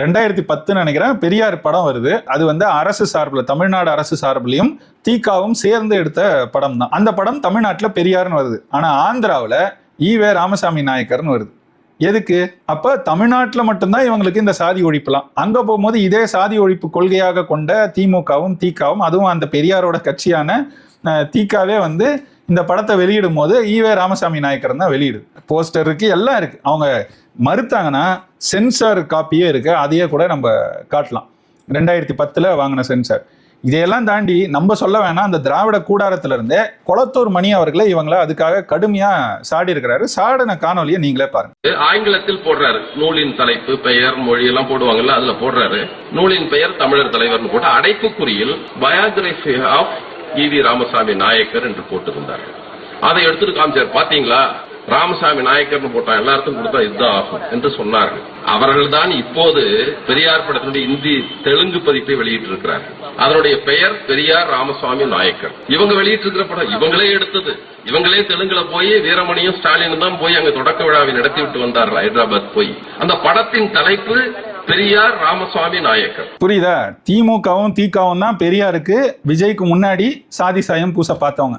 ரெண்டாயிரத்தி பத்துன்னு நினைக்கிறேன். பெரியார் படம் வருது. அது வந்து அரசு சார்பில் தமிழ்நாடு அரசு சார்பிலையும் தீகாவும் சேர்ந்து எடுத்த படம் தான். அந்த படம் தமிழ்நாட்டில் பெரியார்னு வருது. ஆனால் ஆந்திராவில் ஈவே ராமசாமி நாயக்கர்னு வருது. எதுக்கு? அப்போ தமிழ்நாட்டில் மட்டும்தான் இவங்களுக்கு இந்த சாதி ஒழிப்புலாம். அங்கே போகும்போது இதே சாதி ஒழிப்பு கொள்கையாக கொண்ட திமுகவும் தீகாவும் அதுவும் அந்த பெரியாரோட கட்சியான தீகாவே வந்து இந்த படத்தை வெளியிடும் போது ஈவே ராமசாமி நாயக்கர் தான் வெளியிடு. போஸ்டர் இருக்கு எல்லாம் இருக்கு. அவங்க மறுத்தாங்கன்னா சென்சார் காப்பியே இருக்கு. அதையே கூட நம்ம காட்டலாம். ரெண்டாயிரத்தி பத்துல வாங்கின சென்சார் இதையெல்லாம் தாண்டி நம்ம சொல்ல வேணாம் அந்த திராவிட கூடாரத்துல இருந்தே கொளத்தூர் மணி அவர்களை இவங்கள அதுக்காக கடுமையா சாடி இருக்கிறாரு சாடின காணொலியை நீங்களே பாருங்க. ஆங்கிலத்தில் போடுறாரு. நூலின் தலைப்பு பெயர் மொழி எல்லாம் போடுவாங்கல்ல அதுல போடுறாரு. நூலின் பெயர் தமிழர் தலைவர்னு போட்டு அடைப்புக்குறியில் biography of V Ramasamy Naicker என்று போட்டிருந்தார். அதை எடுத்துட்டு காமிச்சார் பாத்தீங்களா? ராமசாமி நாயக்கர்னு போட்டா எல்லாருக்கும் கொடுத்தா இதுதான் ஆகும் என்று சொன்னார்கள். அவர்கள் தான் இப்போது பெரியார் படத்தினுடைய இந்தி தெலுங்கு பதிப்பை வெளியிட்டு வெளியிட்டிருக்கிறார். அதனுடைய பெயர் பெரியார் ராமசாமி நாயக்கர். இவங்க வெளியிட்டிருக்கிற படம் இவங்களே எடுத்தது. இவங்களே தெலுங்குல போய் வீரமணியும் ஸ்டாலினும் தான் போய் அங்க தொடக்க விழாவை நடத்தி விட்டு வந்தார் ஹைதராபாத் போய். அந்த படத்தின் தலைப்பு பெரியார் ராமசுவாமி நாயக்கர். புரியுதா? திமுகவும் தீகாவும் தான் பெரியாருக்கு விஜய்க்கு முன்னாடி சாதி சாயம் பூச பார்த்தவங்க.